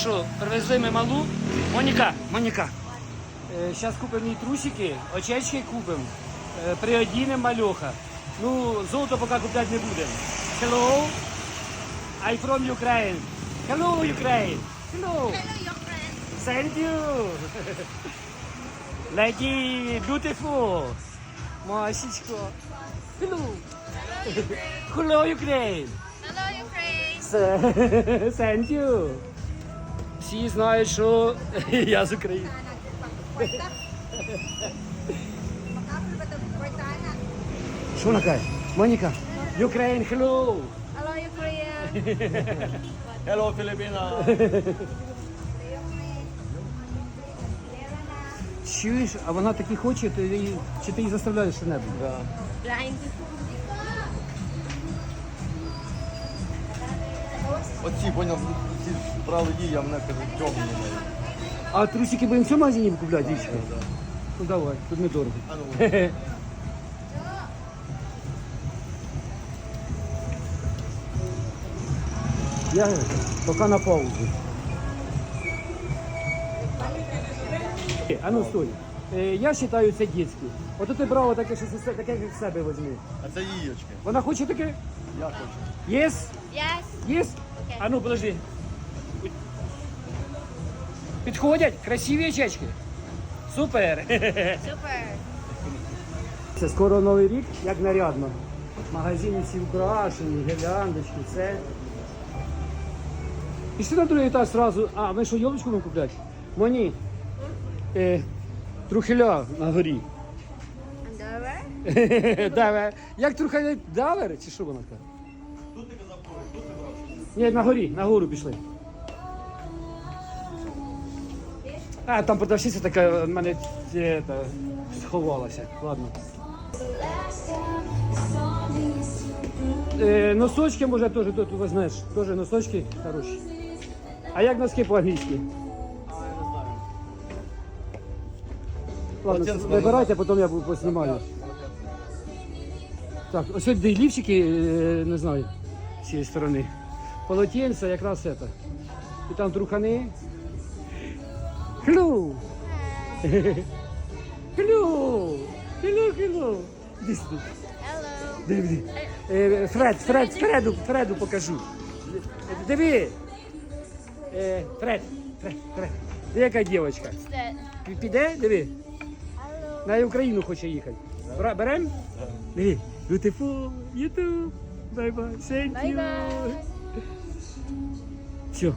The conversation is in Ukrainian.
що, привезли ми малу. Моніка, Моніка. Зараз купимо їй трусики, очечки купимо, е, приодінемо мальоха. Ну, золото поки купляти не будемо. Hello, I from Ukraine. Hello, Ukraine. Hello. Hello, your friend. Thank you. Lady beautiful. Масечко. Hello. Hello, Ukraine. Hello, your friend. Thank you. Всі знають, що я з України. Що вона каже? Моніка, Ukraine, hello. Hello, your. Hello, Filipina. Чуєш, а вона таки хоче, ти її, чи ти її заставляєш що-небудь? Blind. Оці, поняв, ці брали її, а мене кажуть, темні. А трусики будемо в цьому магазині купляти, дівчинка? Ну давай, тут недорого. А ну, Я пока на паузу. А ну стой. Е, Я вважаю це дітське. От ти брав таке, що це таке, як в себе візьми. а це їєчки. Вона хоче таке? Я хочу. Єс? Yes. Єс? А ну подожди. Підходять? Красиві очечки? Супер. Super. Це скоро новий рік, як нарядно. Магазини всі украшені, гірляндочки, це. Пішли на другий етаж сразу. А, ми що, йолочку будемо купляти? Моні. Е, трухиля на горі. Underwear. Давай. Як трухиля давер? Чи що вона каже? Ні, на горі, на гору пішли. А, там продавщиця така в мене е, та, сховалася. Ладно. Е, носочки може теж тут візьмеш. Теж носочки хороші. А як носки по-англійськи? Ладно, вибирайте, потім я поснімаю. Так, ось сюди лівчики, е, не знаю, з цієї сторони. Полотенце якраз це. І там трухани. Хлю! Хлю! Хлю, хлю! Диви. Е, Фред, Фред, Фреду, Фреду покажу. Диви. Е, Фред, Фред, Фред. Диви, яка дівчинка. Піде, диви. На Україну хоче їхати. Бра- Берем? Диви. Beautiful, YouTube. Bye-bye. Thank you. Bye-bye. Все,